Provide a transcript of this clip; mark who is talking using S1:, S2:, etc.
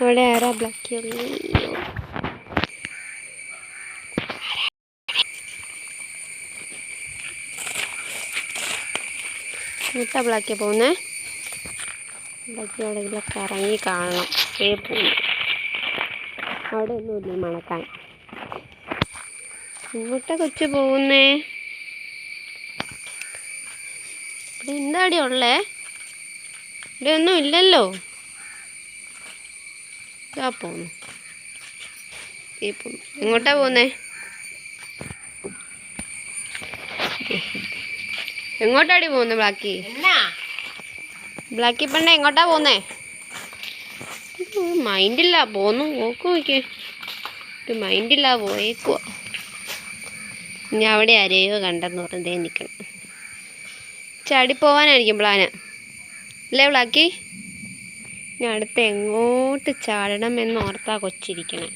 S1: അവിടെ ആരാ ബ്ലാക്ക് എന്നിട്ടാ ബ്ലാക്കി പോകുന്നേ. ബ്ലാക്ക് എവിടെയെങ്കിലൊക്കെ ഇറങ്ങി കാണണം. ഏ പോകുന്നു അവിടെ ഒന്നുമില്ല മണക്കാൻ. ഇങ്ങോട്ടാ കൊച്ചു പോകുന്നേ. ഇവിടെ എന്താടി ഉള്ളേ? ഇവിടെ ഒന്നും ഇല്ലല്ലോ. ഇതാ പോന്നു. ഈ പോന്നു. എങ്ങോട്ടാ പോകുന്നേ എങ്ങോട്ടാടി പോകുന്നത് ബ്ലാക്കി? ബ്ലാക്കി പെണ്ണ എങ്ങോട്ടാ പോകുന്നേ മൈൻഡില്ല പോന്നു നോക്കു നോക്കി ഒരു മൈൻഡില്ല പോയേക്കുവാ. ഇനി അവിടെ ആരെയോ കണ്ടെന്ന് പറഞ്ഞതേ നിൽക്കണം ചാടി പോവാനായിരിക്കും പ്ലാന്. അല്ലേ ബ്ലാക്കി? ഇനി അടുത്ത് എങ്ങോട്ട് ചാടണം എന്ന് ഓർത്താ കൊച്ചിരിക്കണേ.